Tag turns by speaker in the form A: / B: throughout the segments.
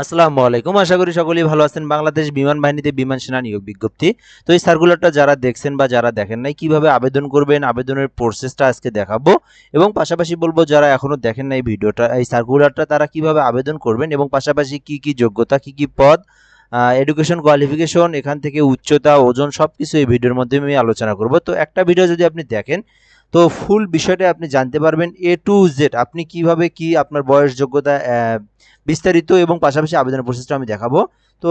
A: আসসালামু আলাইকুম। আশা করি সকলেই ভালো আছেন। বাংলাদেশ বিমান বাহিনীতে বিমান সেনা নিয়োগ বিজ্ঞপ্তি। তো এই সার্কুলারটা যারা দেখছেন বা যারা দেখেন নাই, কীভাবে আবেদন করবেন, আবেদনের প্রসেসটা আজকে দেখাবো এবং পাশাপাশি বলব, যারা এখনও দেখেন নাই ভিডিওটা, এই সার্কুলারটা তারা কীভাবে আবেদন করবেন এবং পাশাপাশি কি কি যোগ্যতা, কি কি পদ এডুকেশন কোয়ালিফিকেশন এখান থেকে উচ্চতা, ওজন সব কিছু এই ভিডিওর মাধ্যমে আমি আলোচনা করব। তো একটা ভিডিও যদি আপনি দেখেন তো ফুল বিষয়টা আপনি জানতে পারবেন এ টু জেড আপনি কীভাবে কি আপনার বয়স যোগ্যতা বিস্তারিত এবং পাশাপাশি আবেদনের প্রসেসটা আমি দেখাবো। তো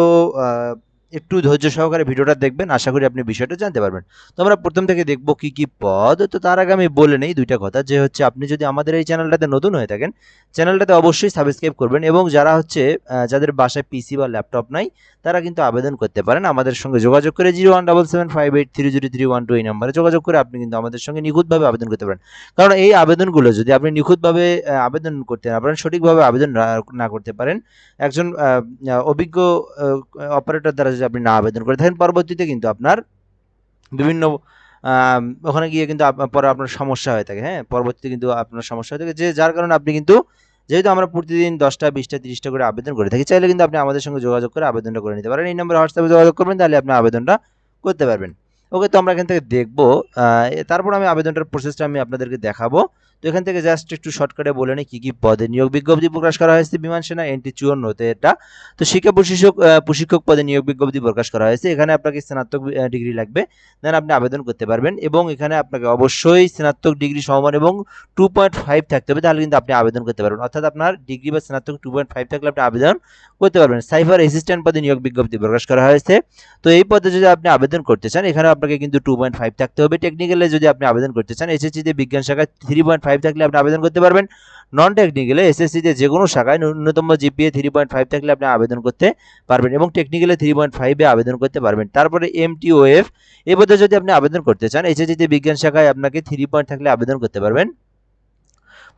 A: একটু ধৈর্য সহকারে ভিডিওটা দেখবেন, আশা করি আপনি বিষয়টা জানতে পারবেন। তো আমরা প্রথম থেকে দেখব কি কি পদ। তো তার আগে আমি বলে নেই দুইটা কথা, যে হচ্ছে আপনি যদি আমাদের এই চ্যানেলটাতে নতুন হয়ে থাকেন, চ্যানেলটাতে অবশ্যই সাবস্ক্রাইব করবেন এবং যারা হচ্ছে যাদের বাসায় পিসি বা ল্যাপটপ নাই, তারা কিন্তু আবেদন করতে পারেন। আমাদের সঙ্গে যোগাযোগ করে zero one double seven five eight three zero three one two এই নাম্বারে যোগাযোগ করে আপনি কিন্তু আমাদের সঙ্গে নিখুঁতভাবে আবেদন করতে পারেন। কারণ এই আবেদনগুলো যদি আপনি নিখুঁতভাবে আবেদন করতে না পারেন সঠিকভাবে আবেদন না- করতে পারেন, একজন অভিজ্ঞ অপারেটর দ্বারা যদি আপনি না আবেদন করে থাকেন পরবর্তীতে কিন্তু আপনার বিভিন্ন ওখানে গিয়ে কিন্তু পরে আপনার সমস্যা হয়ে থাকে হ্যাঁ? পরবর্তীতে কিন্তু আপনার সমস্যা হয়ে থাকে, যে যার কারণে আপনি কিন্তু যেহেতু আমরা প্রতিদিন দশটা, বিশটা, তিরিশটা করে আবেদন করে থাকি, চাইলে কিন্তু আপনি আমাদের সঙ্গে যোগাযোগ করে আবেদনটা করে নিতে পারেন। এই নম্বরে হোয়াটসঅ্যাপে যোগাযোগ করবেন, তাহলে আপনি আবেদনটা করতে পারবেন। ওকে, তো আমরা এখান থেকে দেখব তারপর আমি আবেদনটার প্রসেসটা আমি আপনাদেরকে দেখাবো। তো এখান থেকে জাস্ট একটু শর্টকাটে বলে নিই কী কী পদে নিয়োগ বিজ্ঞপ্তি প্রকাশ করা হয়েছে বিমান সেনা এনটি চুয়ান্নতে এটা। তো শিক্ষা প্রশিক্ষক প্রশিক্ষক পদে নিয়োগ বিজ্ঞপ্তি প্রকাশ করা হয়েছে। এখানে আপনাকে স্নাতক ডিগ্রি লাগবে। দেন আপনি আবেদন করতে পারবেন এবং এখানে আপনাকে অবশ্যই স্নাতক ডিগ্রি সমমান এবং টু পয়েন্ট ফাইভ থাকতে হবে। তাহলে কিন্তু আপনি আবেদন করতে পারবেন। অর্থাৎ আপনার ডিগ্রি বা স্নাতক টু পয়েন্ট ফাইভ থাকলে আপনি আবেদন করতে পারবেন। সাইফার অ্যাসিস্ট্যান্ট পদে নিয়োগ বিজ্ঞপ্তি প্রকাশ করা হয়েছে। তো এই পদে যদি আপনি আবেদন করতে চান এখানে আপনাকে কিন্তু টু পয়েন্ট ফাইভ থাকতে হবে। টেকনিক্যালে যদি আপনি আবেদন করতে চান এসএসসিতে বিজ্ঞান শাখায় থ্রি পয়েন্ট ফাইভ থাকলে আপনি আবেদন করতে পারবেন। নন টেকনিক্যালে এসএসসিতে যে কোনো শাখায় ন্যূনতম জিপিএ থ্রি পয়েন্ট ফাইভ থাকলে আপনি আবেদন করতে পারবেন এবং টেকনিক্যালে থ্রি পয়েন্ট ফাইভে আবেদন করতে পারবেন। তারপরে এমটিওএফ এই পদে যদি আপনি আবেদন করতে চান এসএসসিতে বিজ্ঞান শাখায় আপনাকে থ্রি পয়েন্ট থাকলে আবেদন করতে পারবেন।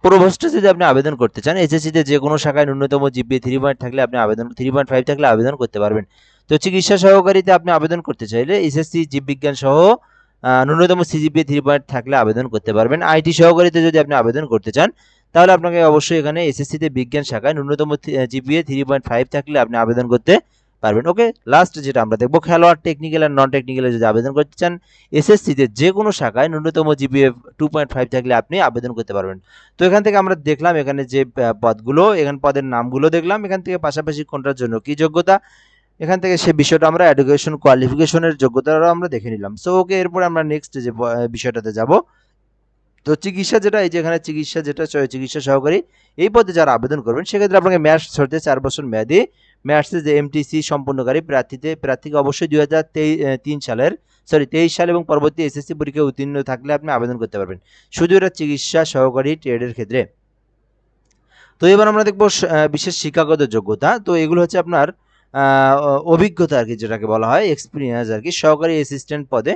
A: প্রভোস্টে যদি আপনি আবেদন করতে চান এসএসসিতে যে কোনো শাখায় ন্যূনতম জিপিএ থ্রি পয়েন্ট থাকলে আপনি আবেদন থ্রি পয়েন্ট ফাইভ থাকলে আবেদন করতে পারবেন। তো চিকিৎসা সহকারীতে আপনি আবেদন করতে চাইলে এসএসসি জীববিজ্ঞান সহ ন্যূনতম সিজিপিএ থ্রি পয়েন্ট থাকলে আবেদন করতে পারবেন। আইটি সহকারীতে যদি আপনি আবেদন করতে চান, তাহলে আপনাকে অবশ্যই এখানে এসএসসিতে বিজ্ঞান শাখায় ন্যূনতম জিপিএ থ্রি পয়েন্ট ফাইভ থাকলে আপনি আবেদন করতে পারবেন। ওকে লাস্ট যেটা আমরা দেখব, খেলোয়াড় টেকনিক্যাল আর নন টেকনিক্যালে যদি আবেদন করতে চান এসএসসিতে যে কোনো শাখায় ন্যূনতম জিপিএ টু পয়েন্ট ফাইভ থাকলে আপনি আবেদন করতে পারবেন। তো এখান থেকে আমরা দেখলাম এখানে যে পদগুলো, এখানে পদের নামগুলো দেখলাম। এখান থেকে পাশাপাশি কোনটার জন্য কি যোগ্যতা এখান থেকে সে বিষয়টা আমরা এডুকেশন কোয়ালিফিকেশনের যোগ্যতাটাও আমরা দেখে নিলাম। সো ওকে এরপরে আমরা নেক্সট যে বিষয়টাতে যাব। তো চিকিৎসা যেটা, এই যে এখানে চিকিৎসা যেটা চিকিৎসা সহকারী, এই পদে যারা আবেদন করবেন, সেক্ষেত্রে আপনাকে ম্যাথস হতে চার বছর মেয়াদি। ম্যাথসে যে এমটিসি সম্পূর্ণকারী প্রার্থীতে, প্রার্থীকে অবশ্যই দুই হাজার তিন সালের সরি তেইশ সাল এবং পরবর্তী এসএসসি পরীক্ষায় উত্তীর্ণ থাকলে আপনি আবেদন করতে পারবেন। শুধু এটা চিকিৎসা সহকারী ট্রেডের ক্ষেত্রে। তো এবার আমরা দেখব বিশেষ শিক্ষাগত যোগ্যতা। তো এগুলো হচ্ছে আপনার অভিজ্ঞতা আর কি যেটাকে বলা হয় এক্সপিরিয়েন্স আর কি। সহকারী অ্যাসিস্ট্যান্ট পদে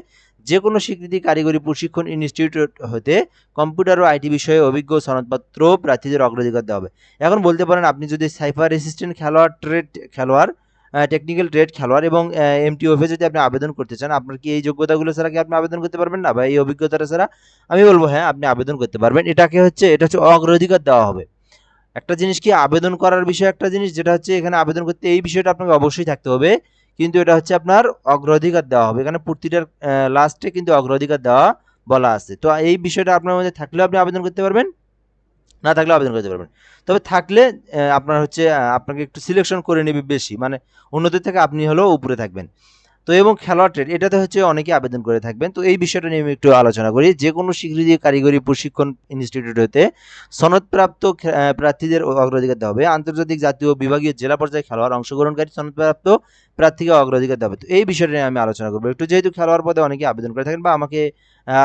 A: যে কোনো স্বীকৃতি কারিগরি প্রশিক্ষণ ইনস্টিটিউট হতে কম্পিউটার ও আইটি বিষয়ে অভিজ্ঞ সনদপত্র প্রার্থীদের অগ্রাধিকার দেওয়া হবে। এখন বলতে পারেন, আপনি যদি সাইফার অ্যাসিস্ট্যান্ট খেলোয়াড় ট্রেড খেলোয়াড় টেকনিক্যাল ট্রেড খেলোয়াড় এবং এমটি এমটিওফে যদি আপনি আবেদন করতে চান, আপনার কি এই যোগ্যতাগুলো ছাড়া কি আপনি আবেদন করতে পারবেন না? বা এই অভিজ্ঞতাটা ছাড়া আমি বলব হ্যাঁ আপনি আবেদন করতে পারবেন। এটাকে হচ্ছে, এটা হচ্ছে অগ্রাধিকার দেওয়া হবে। একটা জিনিস কি আবেদন করার বিষয় একটা জিনিস? যেটা হচ্ছে এখানে আবেদন করতে এই বিষয়টা আপনাকে অবশ্যই থাকতে হবে। কিন্তু এটা হচ্ছে আপনার অগ্রাধিকার দেওয়া হবে। এখানে প্রতিটার লাস্টে কিন্তু অগ্রাধিকার দেওয়া বলা আছে। তো এই বিষয়টা আপনার মধ্যে থাকলেও আপনি আবেদন করতে পারবেন, না থাকলে আবেদন করতে পারবেন। তবে থাকলে আপনার হচ্ছে আপনাকে একটু সিলেকশন করে নেবে বেশি। মানে অন্যদের থেকে আপনি হলেও উপরে থাকবেন। তো এবং খেলোয়াড় ট্রেড এটাতে হচ্ছে অনেকে আবেদন করে থাকবেন। তো এই বিষয়টা নিয়ে আমি একটু আলোচনা করি। যে কোনো স্বীকৃতি কারিগরি প্রশিক্ষণ ইনস্টিটিউট হতে সনদপ্রাপ্ত প্রার্থীদের অগ্রাধিকার দেওয়া হবে। আন্তর্জাতিক, জাতীয়, বিভাগীয়, জেলা পর্যায়ে খেলোয়াড় অংশগ্রহণকারী, সনদপ্রাপ্ত প্রার্থীকে অগ্রাধিকার দেওয়া হবে। তো এই বিষয়টা নিয়ে আমি আলোচনা করব। একটু যেহেতু খেলোয়াড় পদে অনেকে আবেদন করে থাকেন বা আমাকে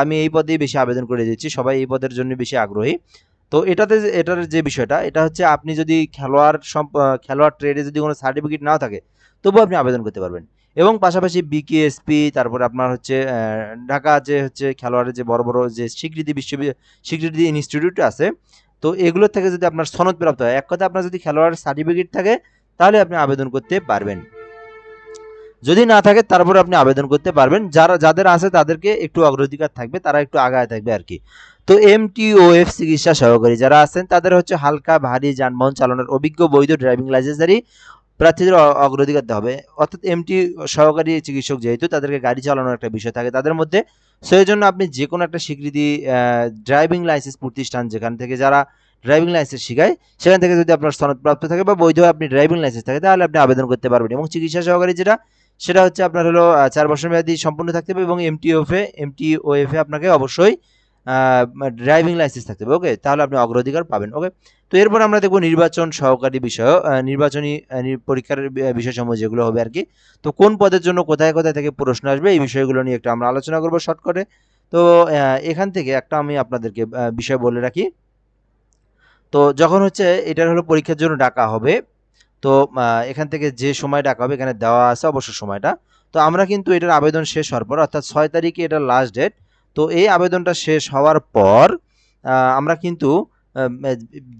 A: আমি এই পদেই বেশি আবেদন করে দিচ্ছি। সবাই এই পদের জন্য বেশি আগ্রহী। তো এটাতে এটার যে বিষয়টা, এটা হচ্ছে আপনি যদি খেলোয়াড় খেলোয়াড় ট্রেডে যদি কোনো সার্টিফিকেট না থাকে, তবুও আপনি আবেদন করতে পারবেন। এবং পাশাপাশি বিকেএসপি তারপরে আপনার হচ্ছে ঢাকা যে হচ্ছে খেলোয়াড়ের যে বড় বড় যে স্বীকৃতি বিশ্ববিদ্যালয় স্বীকৃতি ইনস্টিটিউট আছে, তো এগুলোর থেকে যদি আপনার সনদ প্রাপ্ত হয়, এক কথা আপনার যদি খেলোয়াড় সার্টিফিকেট থাকে, তাহলে আপনি আবেদন করতে পারবেন। যদি না থাকে, তারপর আপনি আবেদন করতে পারবেন। যারা, যাদের আছে তাদেরকে একটু অগ্রাধিকার থাকবে, তারা একটু আগায় থাকবে আর কি। তো এম এমটিওএফ চিকিৎসা সহকারী যারা আছেন, তাদের হচ্ছে হালকা, ভারী যানবাহন চালানোর অভিজ্ঞ বৈধ ড্রাইভিং লাইসেন্সধারী প্রার্থীদের অগ্রাধিকার দেওয়া হবে। অর্থাৎ এমটি সহকারী চিকিৎসক যেহেতু তাদেরকে গাড়ি চালানোর একটা বিষয় থাকে, তাদের মধ্যে সেই জন্য আপনি যে কোনো একটা স্বীকৃতি ড্রাইভিং লাইসেন্স প্রতিষ্ঠান যেখান থেকে যারা ড্রাইভিং লাইসেন্স শিখায়, সেখান থেকে যদি আপনার সনদপ্রাপ্ত থাকে বা বৈধ আপনি ড্রাইভিং লাইসেন্স থাকে, তাহলে আপনি আবেদন করতে পারবেন। এবং চিকিৎসা সহকারী যেটা, সেটা হচ্ছে আপনার হলো চার বছর মেয়াদি সম্পূর্ণ থাকতে হবে এবং এমটিওএফে এমটিওএফে আপনাকে অবশ্যই ড্রাইভিং লাইসেন্স থাকতে হবে ওকে তাহলে আপনি অগ্রাধিকার পাবেন ওকে তো এরপর আমরা দেখব নির্বাচন সহকারী বিষয় নির্বাচনী পরীক্ষার বিষয়সমূহ যেগুলো হবে আর কি তো কোন পদের জন্য কোথায় কোথায় থেকে প্রশ্ন আসবে, এই বিষয়গুলো নিয়ে একটু আমরা আলোচনা করব শর্টকাটে তো এখান থেকে একটা আমি আপনাদেরকে বিষয় বলে রাখি। তো যখন হচ্ছে এটার হলো পরীক্ষার জন্য ডাকা হবে, তো এখান থেকে যে সময় ডাকা হবে এখানে দেওয়া আছে অবশ্য সময়টা। তো আমরা কিন্তু এটার আবেদন শেষ হওয়ার পর, অর্থাৎ ছয় তারিখে এটার লাস্ট ডেট তো এই আবেদনটা শেষ হওয়ার পর আমরা কিন্তু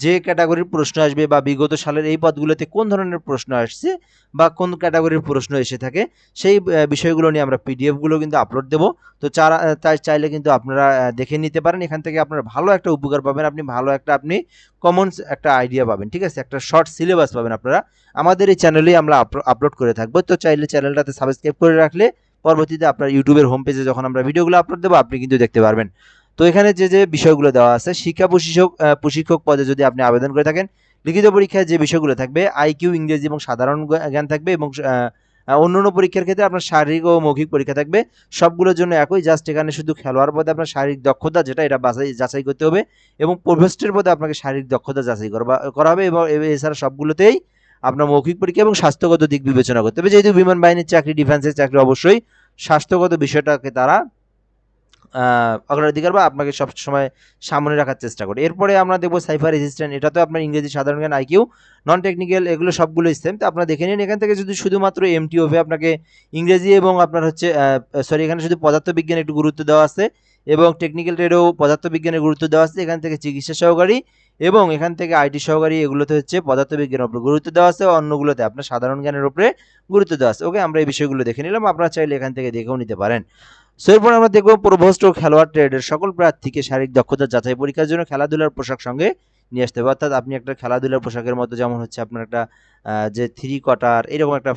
A: যে ক্যাটাগরির প্রশ্ন আসবে বা বিগত সালের এই পদগুলোতে কোন ধরনের প্রশ্ন আসছে বা কোন ক্যাটাগরির প্রশ্ন এসে থাকে, সেই বিষয়গুলো নিয়ে আমরা পিডিএফগুলো কিন্তু আপলোড দেবো। তো চারা, তাই চাইলে কিন্তু আপনারা দেখে নিতে পারেন। এখান থেকে আপনারা ভালো একটা উপকার পাবেন। আপনি ভালো একটা, আপনি কমন একটা আইডিয়া পাবেন, ঠিক আছে? একটা শর্ট সিলেবাস পাবেন আপনারা। আমাদের এই চ্যানেলেই আমরা আপলোড করে থাকব। তো চাইলে চ্যানেলটাতে সাবস্ক্রাইব করে রাখলে পরবর্তীতে আপনার ইউটিউবের হোম পেজে যখন আমরা ভিডিওগুলো আপলোড দেবো আপনি কিন্তু দেখতে পারবেন। তো এখানে যে যে বিষয়গুলো দেওয়া আছে শিক্ষা প্রশিক্ষক প্রশিক্ষক পদে যদি আপনি আবেদন করে থাকেন লিখিত পরীক্ষায় যে বিষয়গুলো থাকবে আইকিউ ইংরেজি এবং সাধারণ জ্ঞান থাকবে এবং আহ, অন্যান্য পরীক্ষার ক্ষেত্রে আপনার শারীরিক ও মৌখিক পরীক্ষা থাকবে। সবগুলোর জন্য একই জাস্ট এখানে শুধু খেলোয়াড় পদে আপনার শারীরিক দক্ষতা যেটা এটা বাছাই যাচাই করতে হবে এবং প্রভেস্টের পদে আপনাকে শারীরিক দক্ষতা যাচাই করা হবে এবং এছাড়া সবগুলোতেই আপনার মৌখিক পরীক্ষা এবং স্বাস্থ্যগত দিক বিবেচনা করতে হবে। যেহেতু বিমান বাহিনীর চাকরি ডিফেন্সের চাকরি অবশ্যই স্বাস্থ্যগত বিষয়টাকে তারা অগ্রাধিকার বা আপনাকে সব সময় সামনে রাখার চেষ্টা করে। এরপরে আমরা দেখব সাইফার রেজিস্ট্যান্ট এটা তো আপনার ইংরেজি সাধারণ জ্ঞান আইকিউ নন টেকনিক্যাল এগুলো সবগুলো সেম তো আপনারা দেখে নিন, এখান থেকে যদি শুধুমাত্র এমটিওভে আপনাকে ইংরেজি এবং আপনার হচ্ছে সরি এখানে শুধু পদার্থবিজ্ঞান একটু গুরুত্ব দেওয়া আছে এবং টেকনিক্যাল ট্রেডেও পদার্থবিজ্ঞানের গুরুত্ব দেওয়া আছে। এখান থেকে চিকিৎসা সহকারী এবং এখান থেকে আইটি সহকারী, এগুলোতে হচ্ছে পদার্থবিজ্ঞানের উপরে গুরুত্ব দেওয়া আছে, অন্যগুলোতে আপনার সাধারণ জ্ঞানের উপরে গুরুত্ব দেওয়া আছে। ওকে আমরা এই বিষয়গুলো দেখে নিলাম, আপনারা চাইলে এখান থেকে দেখেও নিতে পারেন। সো এরপর আমরা দেখব প্রভোস্ট ও খেলোয়াড় ট্রেডের সকল প্রার্থীকে শারীরিক দক্ষতা যাচাই পরীক্ষার জন্য খেলাধুলার পোশাক সঙ্গে নিয়ে আসতে হবে। অর্থাৎ আপনি একটা খেলাধুলার পোশাকের মতো যেমন হচ্ছে আপনার একটা যে থ্রি কোয়ার্টার এরকম একটা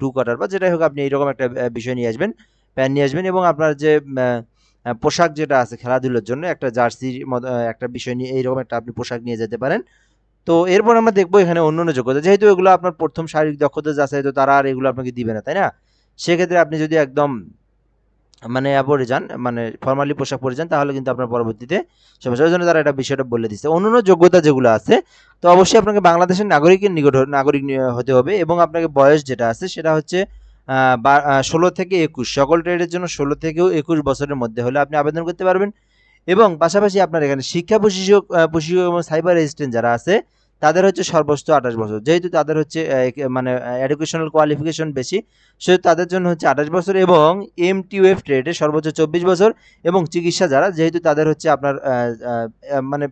A: টু কোয়ার্টার বা যেটাই হোক আপনি এইরকম একটা বিষয় নিয়ে আসবেন। প্যান্ট নিয়ে আসবেন এবং আপনার যে পোশাক যেটা আছে খেলাধুলার জন্য একটা জার্সির মতো একটা বিষয় নিয়ে এইরকম একটা আপনি পোশাক নিয়ে যেতে পারেন। তো এরপর আমরা দেখব এখানে অন্য অন্য যোগ্যতা। যেহেতু এগুলো আপনার প্রথম শারীরিক দক্ষতা যাচাই, তো তারা আর এগুলো আপনাকে দিবে না, তাই না? সেক্ষেত্রে আপনি যদি একদম মানে পরে যান মানে ফর্মালি পোশাক পরে যান তাহলে কিন্তু আপনার পরবর্তীতে সমস্যা। ওই জন্য তারা এটা বিষয়টা বলে দিচ্ছে। অন্যান্য যোগ্যতা যেগুলো আছে, তো অবশ্যই আপনাকে বাংলাদেশের নাগরিকের নিকট নাগরিক হতে হবে এবং আপনাকে বয়স যেটা আছে সেটা হচ্ছে ষোলো থেকে একুশ। সকল ট্রেডের জন্য ষোলো থেকেও একুশ বছরের মধ্যে হলে আপনি আবেদন করতে পারবেন। এবং পাশাপাশি আপনার এখানে শিক্ষা প্রশিক্ষক প্রশিক্ষক এবং সাইবার রেজিস্ট্যান্ট যারা আছে তাদের হচ্ছে সর্বোচ্চ আঠাশ বছর। যেহেতু তাদের হচ্ছে মানে এডুকেশনাল কোয়ালিফিকেশন বেশি, সেহেতু তাদের জন্য হচ্ছে আঠাশ বছর এবং এম টিউএফ ট্রেডে সর্বোচ্চ চব্বিশ বছর এবং চিকিৎসা যারা, যেহেতু তাদের হচ্ছে আপনার মানে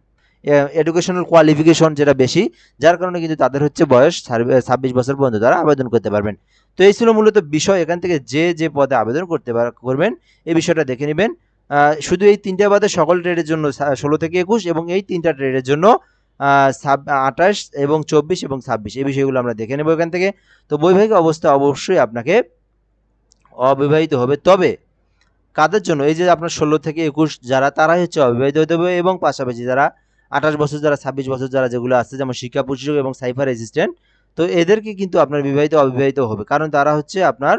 A: এডুকেশনাল কোয়ালিফিকেশন যেটা বেশি, যার কারণে কিন্তু তাদের হচ্ছে বয়স ছাব্বিশ বছর পর্যন্ত তারা আবেদন করতে পারবেন। তো এই ছিল মূলত বিষয়, এখান থেকে যে যে পদে আবেদন করতে করবেন, এই বিষয়টা দেখে নেবেন। শুধু এই তিনটা বাদে সকল ট্রেডের জন্য ষোলো থেকে একুশ এবং এই তিনটা ট্রেডের জন্য আঠাশ এবং চব্বিশ এবং ছাব্বিশ। এই বিষয়গুলো আমরা দেখে নেব এখান থেকে। তো বৈবাহিক অবস্থা অবশ্যই আপনাকে অবিবাহিত হবে। তবে কাদের জন্য? এই যে আপনার ষোলো থেকে একুশ যারা, তারাই হচ্ছে অবিবাহিত হতে হবে এবং পাশাপাশি যারা আঠাশ বছর, যারা ছাব্বিশ বছর, যারা যেগুলো আছে, যেমন শিক্ষা প্রশিক্ষক এবং সাইফার রেজিস্ট্যান্ট, তো এদেরকে কিন্তু আপনার বিবাহিত, অবিবাহিত হবে। কারণ তারা হচ্ছে আপনার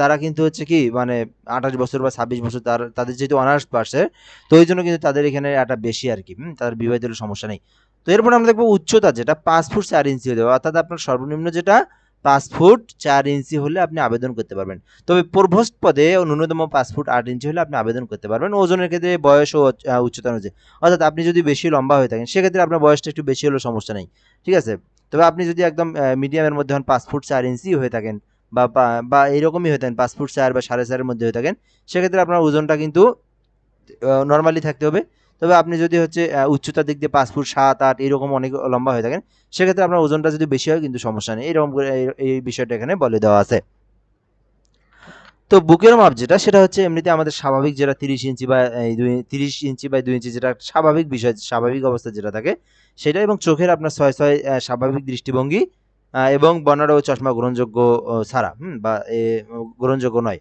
A: তারা কিন্তু হচ্ছে কি মানে আঠাশ বছর বা ছাব্বিশ বছর তার, তাদের যেহেতু অনার্স পার্সের তো ওই জন্য কিন্তু তাদের এখানে একটা বেশি আর কি তাদের বিবাহিত হলে সমস্যা নেই। তো এরপর আমরা দেখব উচ্চতা যেটা, পাঁচ ফুট চার ইঞ্চি হবে অর্থাৎ আপনার সর্বনিম্ন যেটা, পাঁচ ফুট চার ইঞ্চি হলে আপনি আবেদন করতে পারবেন। তবে প্রভোস্ট পদে ন্যূনতম পাঁচ ফুট আট ইঞ্চি হলে আপনি আবেদন করতে পারবেন। ওজনের ক্ষেত্রে বয়স ও উচ্চতা অনুযায়ী। অর্থাৎ আপনি যদি বেশি লম্বা হয়ে থাকেন, সেক্ষেত্রে আপনার বয়সটা একটু বেশি হলেও সমস্যা নেই। ঠিক আছে? তবে আপনি যদি একদম মিডিয়ামের মধ্যে হন পাঁচ ফুট চার ইঞ্চি হয়ে থাকেন বা বা এইরকমই হয়ে থাকেন, পাঁচ ফুট চার বা সাড়ে চারের মধ্যে হয়ে থাকেন, সেক্ষেত্রে আপনার ওজনটা কিন্তু নর্মালি থাকতে হবে। তবে আপনি যদি হচ্ছে উচ্চতার দিক দিয়ে পাঁচ ফুট সাত, আট এরকম অনেক লম্বা হয়ে থাকেন, সেক্ষেত্রে আপনার ওজনটা যদি বেশি হয় কিন্তু সমস্যা নেই। এরকম করে এই- বিষয়টা এখানে বলে দেওয়া আছে। তো বুকের মাপ যেটা, সেটা হচ্ছে এমনিতে আমাদের স্বাভাবিক যেটা তিরিশ ইঞ্চি বা এই দুই, তিরিশ ইঞ্চি বা দুই ইঞ্চি যেটা স্বাভাবিক বিষয়, স্বাভাবিক অবস্থা যেটা থাকে, সেটা এবং চোখের আপনার ছয় ছয় স্বাভাবিক দৃষ্টিভঙ্গি এবং বর্ণনা ও চশমা গ্রহণযোগ্য ছাড়া, হুম, বা গ্রহণযোগ্য নয়।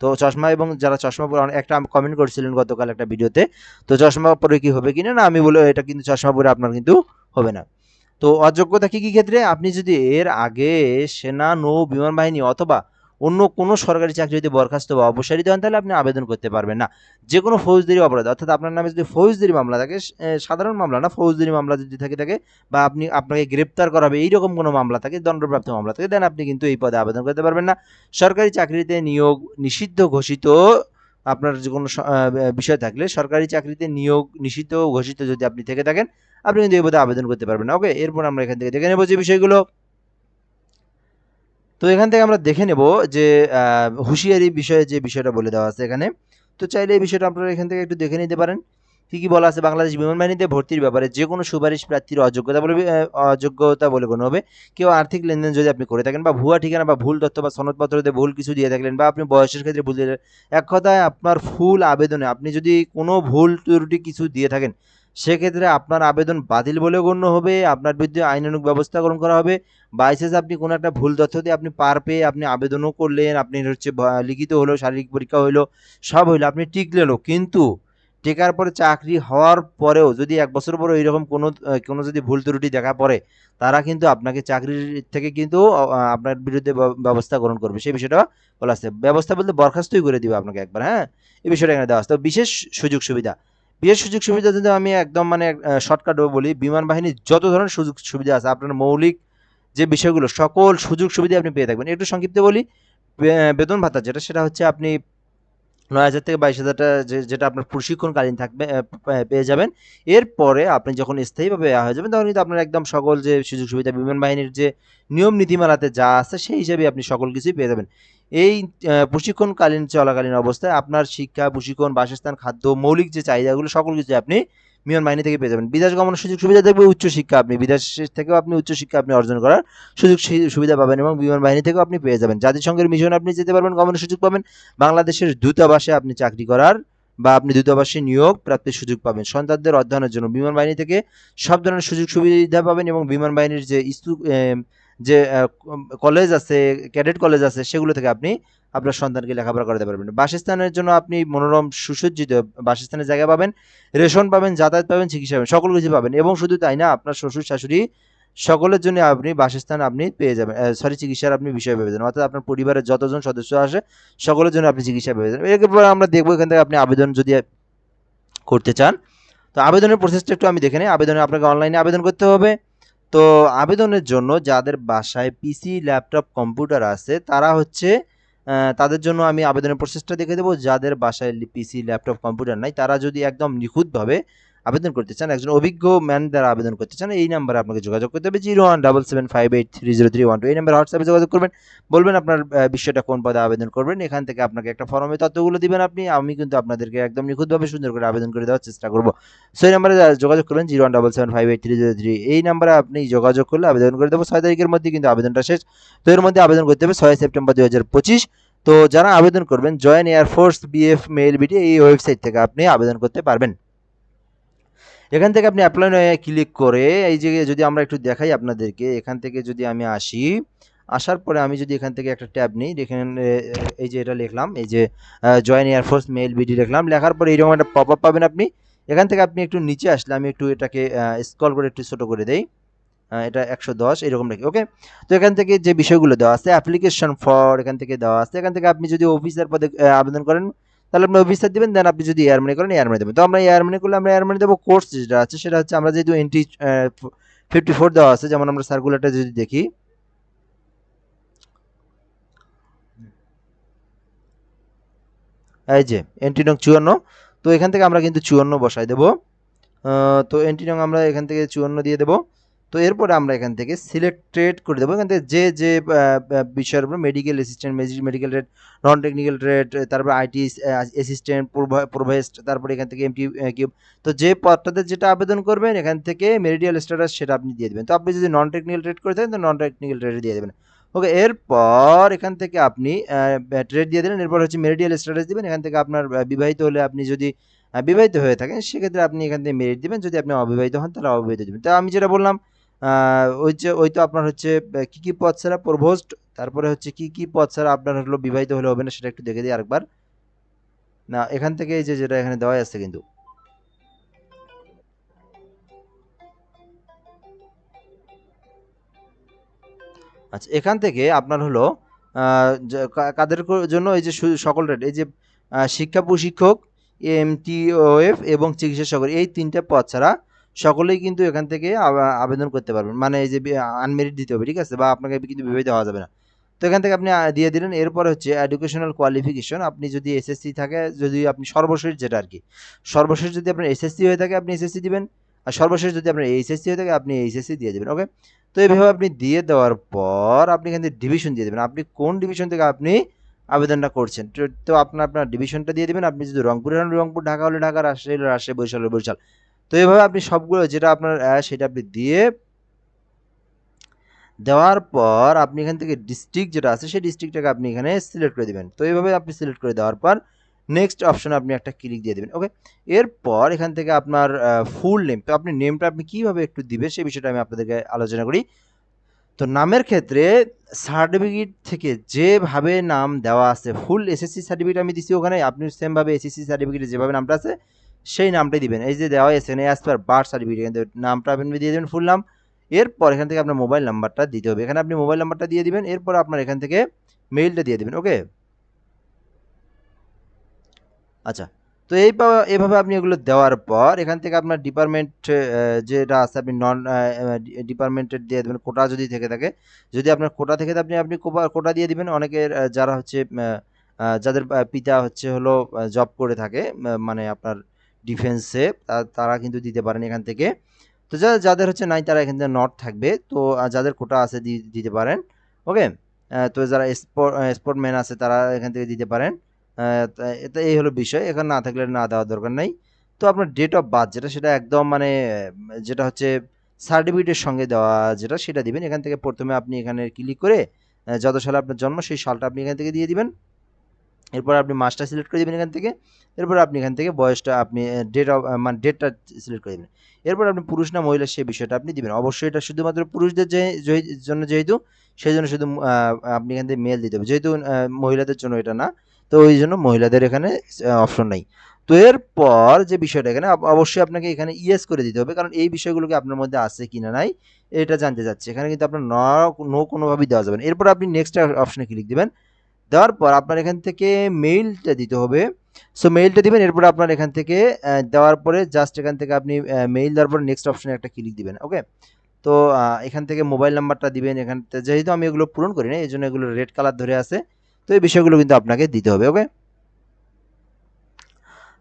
A: তো চশমা এবং যারা চশমা পরে একটা কমেন্ট করেছিলেন গতকাল একটা ভিডিওতে, তো চশমা পরে কি হবে কিনা না, আমি বলে এটা কিন্তু চশমা পরে আপনার কিন্তু হবে না। তো অযোগ্যতা কি কি ক্ষেত্রে? আপনি যদি এর আগে সেনা নৌ বিমান বাহিনী অথবা অন্য কোনো সরকারি চাকরি যদি বরখাস্ত বা অপসারিত হন, তাহলে আপনি আবেদন করতে পারবেন না। যে কোনো ফৌজদারি অপরাধ, অর্থাৎ আপনার নামে যদি ফৌজদারি মামলা থাকে সাধারণ মামলা না, ফৌজদারি মামলা যদি থাকে থাকে বা আপনি, আপনাকে গ্রেপ্তার করা হবে, এইরকম কোনো মামলা থাকে, দণ্ডপ্রাপ্ত মামলা থাকে দেন আপনি কিন্তু এই পদে আবেদন করতে পারবেন না। সরকারি চাকরিতে নিয়োগ নিষিদ্ধ ঘোষিত, আপনার যে কোনো বিষয় থাকলে সরকারি চাকরিতে নিয়োগ নিষিদ্ধ ঘোষিত যদি আপনি থেকে থাকেন, আপনি কিন্তু এই পদে আবেদন করতে পারবেন না। ওকে এরপর আমরা এখান থেকে দেখে নেব যে বিষয়গুলো। তো এখান থেকে আমরা দেখে নেব যে হুঁশিয়ারি বিষয়ে যে বিষয়টা বলে দেওয়া আছে এখানে। তো চাইলে এই বিষয়টা আপনারা এখান থেকে একটু দেখে নিতে পারেন। কি কি বলা আছে? বাংলাদেশ বিমান বাহিনীতে ভর্তির ব্যাপারে যে কোনো সুপারিশ প্রার্থীর অযোগ্যতা বলে অযোগ্যতা বলে কোনো হবে। কেউ আর্থিক লেনদেন যদি আপনি করে থাকেন বা ভুয়া ঠিকানা বা ভুল তথ্য বা সনদপত্রতে ভুল কিছু দিয়ে থাকলেন বা আপনি বয়সের ক্ষেত্রে ভুল দিয়ে এক কথায় আপনার ফুল আবেদনে আপনি যদি কোনো ভুল ত্রুটি কিছু দিয়ে থাকেন সেক্ষেত্রে আপনার আবেদন বাতিল বলে গণ্য হবে, আপনার বিরুদ্ধে আইনানুগ ব্যবস্থা গ্রহণ করা হবে। বাইসেস আপনি কোনো একটা ভুল তথ্য দিয়ে আপনি পার পেয়ে আপনি আবেদনও করলেন, আপনি হচ্ছে লিখিত হলো, শারীরিক পরীক্ষা হইল সব হইল, আপনি টিকলেনও। কিন্তু টেকার পরে চাকরি হওয়ার পরেও যদি এক বছর পরে এরকম কোনো কোনো যদি ভুল ত্রুটি দেখা পড়ে, তারা কিন্তু আপনাকে চাকরির থেকে কিন্তু আপনার বিরুদ্ধে ব্যবস্থা গ্রহণ করবে। সেই বিষয়টা বলা আছে। ব্যবস্থা বলতে বরখাস্তই করে দিবে আপনাকে একবার হ্যাঁ? এই বিষয়টা এখানে দেওয়া আছে। তো বিশেষ সুযোগ সুবিধা। বিশেষ সুযোগ সুবিধা যদি আমি একদম মানে শর্টকাট বলি, বিমান বাহিনীর যত ধরনের সুযোগ সুবিধা আছে, আপনার মৌলিক যে বিষয়গুলো, সকল সুযোগ সুবিধা আপনি পেয়ে থাকবেন। একটু সংক্ষিপ্ত বলি বেতন ভাতা যেটা, সেটা হচ্ছে আপনি নয় হাজার থেকে বাইশ হাজারটা যেটা আপনার প্রশিক্ষণকালীন থাকবে পেয়ে যাবেন। এরপরে আপনি যখন স্থায়ীভাবে হয়ে যাবেন, তখন কিন্তু আপনার একদম সকল যে সুযোগ সুবিধা, বিমান বাহিনীর যে নিয়ম নীতিমালাতে যা আছে, সেই হিসাবে আপনি সকল কিছুই পেয়ে যাবেন। এই প্রশিক্ষণকালীন চলাকালীন অবস্থায় আপনার শিক্ষা, প্রশিক্ষণ, বাসস্থান, খাদ্য, মৌলিক যে চাহিদাগুলো, সকল কিছু আপনি বিমান বাহিনী থেকে পেয়ে যাবেন। বিদেশ গমনের সুযোগ সুবিধা দেখবে উচ্চশিক্ষা আপনি, বিদেশ থেকেও আপনি উচ্চশিক্ষা আপনি অর্জন করার সুযোগ সুবিধা পাবেন এবং বিমান বাহিনী থেকেও আপনি পেয়ে যাবেন। জাতিসংঘের মিশন আপনি যেতে পারবেন, গমনের সুযোগ পাবেন। বাংলাদেশের দূতাবাসে আপনি চাকরি করার বা আপনি দূতাবাসে নিয়োগ প্রাপ্তির সুযোগ পাবেন। সন্তানদের অধ্যয়নের জন্য বিমান বাহিনী থেকে সব ধরনের সুযোগ সুবিধা পাবেন এবং বিমান বাহিনীর যে যে কলেজ আছে ক্যাডেট কলেজ আছে, সেগুলো থেকে আপনি আপনার সন্তানকে লেখাপড়া করাতে পারবেন। বাসস্থানের জন্য আপনি মনোরম, সুসজ্জিত বাসস্থানের জায়গা পাবেন, রেশন পাবেন, যাতায়াত পাবেন, চিকিৎসা পাবেন, সকল কিছু পাবেন এবং শুধু তাই না, আপনার শ্বশুর, শাশুড়ি সকলের জন্য আপনি বাসস্থান আপনি পেয়ে যাবেন সরি চিকিৎসার আপনি বিষয় পেয়ে যাবেন। অর্থাৎ আপনার পরিবারের যতজন সদস্য আসে, সকলের জন্য আপনি চিকিৎসা পেয়ে যাবেন। এরপর আমরা দেখব এখান থেকে আপনি আবেদন যদি করতে চান। তো আবেদনের প্রসেসটা একটু আমি দেখে নিই। আবেদনে আপনাকে অনলাইনে আবেদন করতে হবে। তো আবেদনের জন্য যাদের বাসায় পিসি ল্যাপটপ কম্পিউটার আছে, তারা হচ্ছে তাদের জন্য আমি আবেদনের প্রসেসটা দেখে দেবো। যাদের বাসায় পিসি ল্যাপটপ কম্পিউটার নাই, তারা যদি একদম নিখুঁতভাবে আবেদন করতে চান, একজন অভিজ্ঞ ম্যান দ্বারা আবেদন করতে চান, এই নাম্বারে আপনাকে যোগাযোগ করতে হবে zero one double seven five eight three zero three one two এই নাম্বারে হোয়াটসঅ্যাপে যোগাযোগ করবেন, বলবেন আপনার বিষয়টা কোন পদে আবেদন করবেন, এখান থেকে আপনাকে একটা ফর্মে তথ্যগুলো দিবেন আপনি, আমি কিন্তু আপনাদেরকে একদম নিখুঁতভাবে সুন্দর করে আবেদন করে দেওয়ার চেষ্টা করব। সেই নাম্বারে যোগাযোগ করবেন zero one double seven five eight three zero three এই নাম্বারে আপনি যোগাযোগ করলে আবেদন করে দেবো, ছয় তারিখের মধ্যে কিন্তু আবেদনটা শেষ। তো এর মধ্যে আবেদন করতে হবে ছয় সেপ্টেম্বর দু হাজার পঁচিশ। তো যারা আবেদন করবেন জয়েন এয়ারফোর্স বিএফ মেল বিটি এই ওয়েবসাইট থেকে আপনি আবেদন করতে পারবেন। এখান থেকে আপনি অ্যাপ্লাই নয় ক্লিক করে, এই যে যদি আমরা একটু দেখাই আপনাদেরকে, এখান থেকে যদি আমি আসি, আসার পরে আমি যদি এখান থেকে একটা ট্যাব নিই এখানে এই যে এটা লিখলাম, এই যে জয়েন এয়ারফোর্স মেল বিডি লিখলাম, লেখার পরে এইরকম একটা পপ আপ পাবেন আপনি। এখান থেকে আপনি একটু নিচে আসলে আমি একটু এটাকে স্ক্রল করে একটু ছোটো করে দেই এটা একশো দশ, এরকম রাখি ওকে তো এখান থেকে যে বিষয়গুলো দেওয়া আছে অ্যাপ্লিকেশন ফর এখান থেকে দেওয়া আছে, এখান থেকে আপনি যদি অফিসার পদে আবেদন করেন তাহলে আপনি অফিসার দিবেন দেন আপনি যদি এয়ার মানি করেন এয়ার মানি দেবেন। তো আমরা এয়ার মানি করলে আমরা এয়ার মানি দেবো কোর্স যেটা আছে, সেটা হচ্ছে আমরা যেহেতু এনটি ফিফটি ফোর দেওয়া আছে, যেমন আমরা সার্কুলারটা যদি দেখি। এই যে এন্ট্রি নং চুয়ান্ন, তো এখান থেকে আমরা কিন্তু চুয়ান্ন বসাই দেবো। তো এন্ট্রি নং আমরা এখান থেকে চুয়ান্ন দিয়ে দেবো। তো এরপরে আমরা এখান থেকে সিলেক্টেড করে দেবো। এখান থেকে যে যে বিষয়ের উপর medical assistant medical trade non technical trade তারপরে আইটি অ্যাসিস্ট্যান্ট প্রোভাইস্ট তারপরে এখান থেকে এমটি কিউব তো যে পদটাতে যেটা আবেদন করবেন, এখান থেকে মেরিডিয়াল স্ট্যাটাস সেটা আপনি দিয়ে দেবেন। তো আপনি যদি নন টেকনিক্যাল ট্রেড করে থাকেন, তো নন টেকনিক্যাল ট্রেড দিয়ে দেবেন। ওকে এরপর এখান থেকে আপনি ট্রেড দিয়ে দিলেন, এরপর হচ্ছে মেরিডিয়াল স্ট্যাটাস দিবেন। এখান থেকে আপনার বিবাহিত হলে আপনি যদি বিবাহিত হয়ে থাকেন, সেক্ষেত্রে আপনি এখান থেকে মেরিট দিবেন। যদি আপনি অবিবাহিত হন, তাহলে অবিবাহিত দিবেন। তো আমি যেটা বললাম ওই যে, ওই তো আপনার হচ্ছে কি কি পদ ছাড়া প্রভোস্ট, তারপরে হচ্ছে কি কি পদ ছাড়া আপনার হলো বিবাহিত হলে হবে না সেটা একটু দেখে দিই আরেকবার। না, এখান থেকে এই যে যেটা এখানে দেওয়া আছে কিন্তু। আচ্ছা এখান থেকে আপনার হলো কাদের জন্য এই যে সকল রেট, এই যে শিক্ষা প্রশিক্ষক এমটিওএফ এবং চিকিৎসা সকল এই তিনটে পদ ছাড়া সকলেই কিন্তু এখান থেকে আবা- আবেদন করতে পারবেন। মানে এই যে আনমেরিট দিতে হবে, ঠিক আছে? বা আপনাকে কিন্তু বিবাহিত হওয়া যাবে না। তো এখান থেকে আপনি দিয়ে দিলেন। এরপর হচ্ছে এডুকেশনাল কোয়ালিফিকেশন আপনি যদি এসএসসি থাকে, যদি আপনি সর্বশেষ যেটা আর কি সর্বশেষ যদি আপনার এসএসসি হয়ে থাকে, আপনি এসএসসি দিবেন। আর সর্বশেষ যদি আপনার এইচএসসি হয়ে থাকে, আপনি এইচএসসি দিয়ে দেবেন ওকে তো এইভাবে আপনি দিয়ে দেওয়ার পর আপনি এখান থেকে ডিভিশন দিয়ে দেবেন। আপনি কোন ডিভিশন থেকে আপনি আবেদনটা করছেন? তো- আপনার আপনার ডিভিশনটা দিয়ে দেবেন। আপনি যদি রংপুরে হন রংপুর, ঢাকা হলে ঢাকা, রাজশাহী রাজশাহী, বরিশাল বরিশাল। তো এইভাবে আপনি সবগুলো যেটা আপনার সেটা আপনি দিয়ে দেওয়ার পর আপনি এখান থেকে ডিস্ট্রিক্ট যেটা আছে সেই ডিস্ট্রিক্টটাকে আপনি এখানে সিলেক্ট করে দেবেন। তো এইভাবে আপনি সিলেক্ট করে দেওয়ার পর নেক্সট অপশনে আপনি একটা ক্লিক দিয়ে দেবেন ওকে এরপর এখান থেকে আপনার ফুল নেম তো আপনি নেমটা আপনি কীভাবে একটু দিবেন সেই বিষয়টা আমি আপনাদেরকে আলোচনা করি। তো নামের ক্ষেত্রে সার্টিফিকেট থেকে যেভাবে নাম দেওয়া আছে ফুল এসএসসি সার্টিফিকেট আমি দিছি ওখানে, আপনি সেমভাবে এসএসসি সার্টিফিকেটে যেভাবে নামটা আছে সেই নামটাই দিবেন। এই যে দেওয়া আছে এখানে অ্যাজ পার বার্থ সার্টিফিকেট থেকে নামটা আপনি দিয়ে দেবেন ফুল নাম এরপর এখান থেকে আপনার মোবাইল নাম্বারটা দিতে হবে। এখানে আপনি মোবাইল নাম্বারটা দিয়ে দিবেন, এরপর আপনার এখান থেকে মেইলটা দিয়ে দেবেন ওকে আচ্ছা তো এই এভাবে আপনি এগুলো দেওয়ার পর এখান থেকে আপনার ডিপার্টমেন্ট যেটা আছে আপনি নন ডিপার্টমেন্টের দিয়ে দেবেন কোটা যদি থেকে থাকে। যদি আপনার কোটা থেকে আপনি আপনি কোটা দিয়ে দিবেন। অনেকের যারা হচ্ছে যাদের পিতা হচ্ছে হলো জব করে থাকে মানে আপনার ডিফেন্সে তারা কিন্তু দিতে পারেন এখান থেকে। তো যা, যাদের হচ্ছে নাই, তারা এখান থেকে নট থাকবে। তো যাদের কোটা আছে দিতে পারেন। ওকে তো যারা স্পোর্ট স্পোর্টম্যান আছে, তারা এখান থেকে দিতে পারেন। এটা, এই হলো বিষয়। এখানে না থাকলে না দেওয়ার দরকার নাই। তো আপনার ডেট অফ বার্থ যেটা, সেটা একদম মানে যেটা হচ্ছে সার্টিফিকেটের সঙ্গে দেওয়া যেটা, সেটা দিবেন। এখান থেকে প্রথমে আপনি এখানে ক্লিক করে যত সালে আপনার জন্ম, সেই সালটা আপনি এখান থেকে দিয়ে দিবেন। এরপর আপনি মাসটা সিলেক্ট করে দেবেন এখান থেকে। এরপর আপনি এখান থেকে বয়সটা আপনি ডেট অফ মানে ডেটটা সিলেক্ট করে দেবেন। এরপর আপনি পুরুষ না মহিলা সেই বিষয়টা আপনি দিবেন। অবশ্যই এটা শুধুমাত্র পুরুষদের জন্য যেহেতু, সেই জন্য শুধু আপনি এখান থেকে মেল দিতে হবে। যেহেতু মহিলাদের জন্য এটা না, তো ওই জন্য মহিলাদের এখানে অপশন নাই। তো এরপর যে বিষয়টা এখানে অবশ্যই আপনাকে এখানে ইয়েস করে দিতে হবে। কারণ এই বিষয়গুলোকে আপনার মধ্যে আছে কিনা নাই, এটা জানতে চাচ্ছে। এখানে কিন্তু আপনার নো কোনোভাবেই দেওয়া যাবে না। এরপর আপনি নেক্সট অপশনে ক্লিক দিবেন। দেওয়ার পর আপনার এখান থেকে মেইলটা দিতে হবে। সো মেইলটা দিবেন, এরপরে আপনার এখান থেকে দেওয়ার পরে জাস্ট এখান থেকে আপনি মেইল দেওয়ার পরে নেক্সট অপশানে একটা ক্লিক দিবেন ওকে তো এখান থেকে মোবাইল নাম্বারটা দিবেন, এখান, যেহেতু আমি এগুলো পূরণ করি না এই জন্য এগুলো রেড কালার ধরে আছে, তো এই বিষয়গুলো কিন্তু আপনাকে দিতে হবে ওকে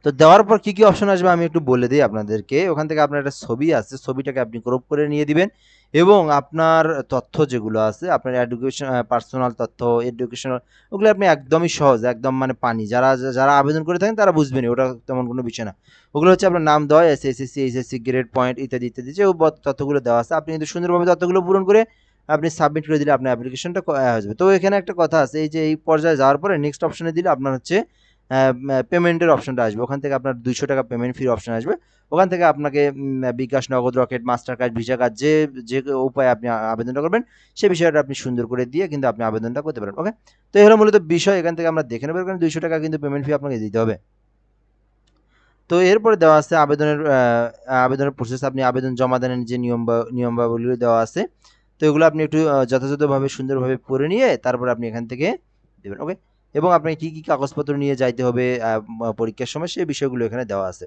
A: তো দেওয়ার পর কি কি অপশন আসবে আমি একটু বলে দিই আপনাদেরকে। ওখান থেকে আপনার একটা ছবি আছে, ছবিটাকে আপনি ক্রপ করে নিয়ে দিবেন এবং আপনার তথ্য যেগুলো আছে, আপনার এডুকেশন পার্সোনাল তথ্য এডুকেশনাল ওগুলো আপনি একদমই সহজ, একদম মানে পানি। যারা যারা আবেদন করে থাকেন তারা বুঝবেন ওটা তেমন কোনো বিষয় না। ওগুলো হচ্ছে আপনার নাম দেওয়া S SSC HSC grade point ইত্যাদি ইত্যাদি, যে তথ্যগুলো দেওয়া আছে। আপনি কিন্তু সুন্দরভাবে তথ্যগুলো পূরণ করে আপনি সাবমিট করে দিলে আপনার অ্যাপ্লিকেশনটা হয়ে যাবে। তো এখানে একটা কথা আছে, এই যে এই পর্যায়ে যাওয়ার পরে নেক্সট অপশনে দিলে আপনার হচ্ছে পেমেন্টের অপশনটা আসবে। ওখান থেকে আপনার দুইশো টাকা পেমেন্ট ফির অপশন আসবে। ওখান থেকে আপনাকে bKash, Nagad, Rocket Mastercard Visa card যে যে উপায়ে আপনি আবেদনটা করবেন, সে বিষয়টা আপনি সুন্দর করে দিয়ে কিন্তু আপনি আবেদনটা করতে পারেন ওকে তো এই হলো মূলত বিষয়। এখান থেকে আমরা দেখে নেব কারণ দুইশো টাকা কিন্তু পেমেন্ট ফি আপনাকে দিতে হবে। তো এরপরে দেওয়া আছে আবেদনের আবেদনের প্রসেস আপনি আবেদন জমা দেন, যে নিয়ম বা দেওয়া আছে। তো এগুলো আপনি একটু যথাযথভাবে, সুন্দরভাবে পড়ে নিয়ে তারপর আপনি এখান থেকে দেবেন ওকে এবং আপনাকে কী কী কাগজপত্র নিয়ে যাইতে হবে পরীক্ষার সময়, সেই বিষয়গুলো এখানে দেওয়া আছে।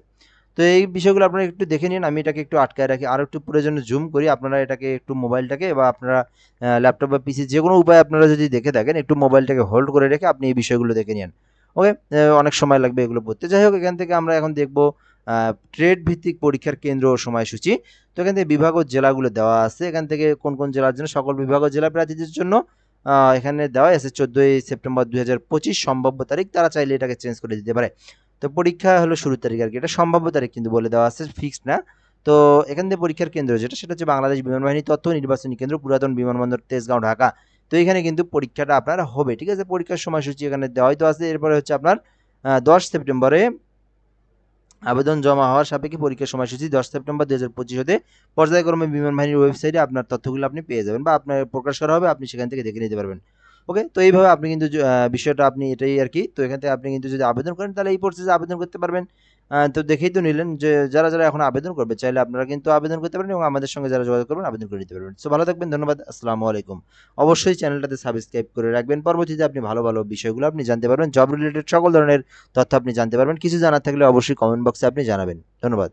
A: তো এই বিষয়গুলো আপনারা একটু দেখে নিন, আমি এটাকে একটু আটকায় রাখি। আর একটু প্রয়োজনে জুম করি, আপনারা এটাকে একটু মোবাইলটাকে বা আপনারা ল্যাপটপ বা পিসি যে কোনো উপায়ে আপনারা যদি দেখে থাকেন, একটু মোবাইলটাকে হোল্ড করে রেখে আপনি এই বিষয়গুলো দেখে নিন। ওকে অনেক সময় লাগবে এগুলো পড়তে। যাই হোক, এখান থেকে আমরা এখন দেখব ট্রেড ভিত্তিক পরীক্ষার কেন্দ্র ও সময়সূচি। তো এখান থেকে বিভাগ ও জেলাগুলো দেওয়া আছে। এখান থেকে কোন কোন জেলার জন্য? সকল বিভাগ ও জেলা প্রার্থীদের জন্য এখানে দেওয়া আছে চোদ্দোই সেপ্টেম্বর দুই হাজার পঁচিশ সম্ভাব্য তারিখ। তারা চাইলে এটাকে চেঞ্জ করে দিতে পারে। তো পরীক্ষা হলো শুরুর তারিখ আর কি। এটা সম্ভাব্য তারিখ কিন্তু বলে দেওয়া আছে ফিক্সড না। তো এখান থেকে পরীক্ষার কেন্দ্র যেটা, সেটা হচ্ছে বাংলাদেশ বিমান বাহিনী তথ্য নির্বাচনী কেন্দ্র, পুরাতন বিমানবন্দর, তেজগাঁও, ঢাকা। তো এখানে কিন্তু পরীক্ষাটা আপনার হবে। ঠিক আছে, পরীক্ষার সময়সূচি এখানে দেওয়াই তো আছে। এরপরে হচ্ছে আপনার দশ সেপ্টেম্বরে আবেদন জমা হওয়ার সাপেক্ষে পরীক্ষার সময়সূচি দশ সেপ্টেম্বর দু হাজার পঁচিশ হতে পর্যায়ক্রমে বিমান বাহিনীর ওয়েবসাইটে আপনার তথ্যগুলো আপনি পেয়ে যাবেন বা আপনার প্রকাশ করা হবে, আপনি সেখান থেকে দেখে নিতে পারবেন। ওকে তো এইভাবে আপনি কিন্তু বিষয়টা আপনি এটাই আর কি। তো এখান থেকে আপনি কিন্তু যদি আবেদন করেন, তাহলে এই প্রসেসে আবেদন করতে পারবেন। তো দেখেই তো নিলেন যে, যারা যারা এখন আবেদন করবে, চাইলে আপনারা কিন্তু আবেদন করতে পারেন এবং আমাদের সঙ্গে যারা যোগাযোগ করবেন, আবেদন করে নিতে পারবেন। সো ভালো থাকবেন, ধন্যবাদ, আসসালামু আলাইকুম। অবশ্যই চ্যানেলটাতে সাবস্ক্রাইব করে রাখবেন। পরবর্তীতে আপনি ভালো ভালো বিষয়গুলো আপনি জানতে পারবেন। জব রিলেটেড সকল ধরনের তথ্য আপনি জানতে পারবেন। কিছু জানার থাকলে অবশ্যই কমেন্ট বক্সে আপনি জানাবেন। ধন্যবাদ।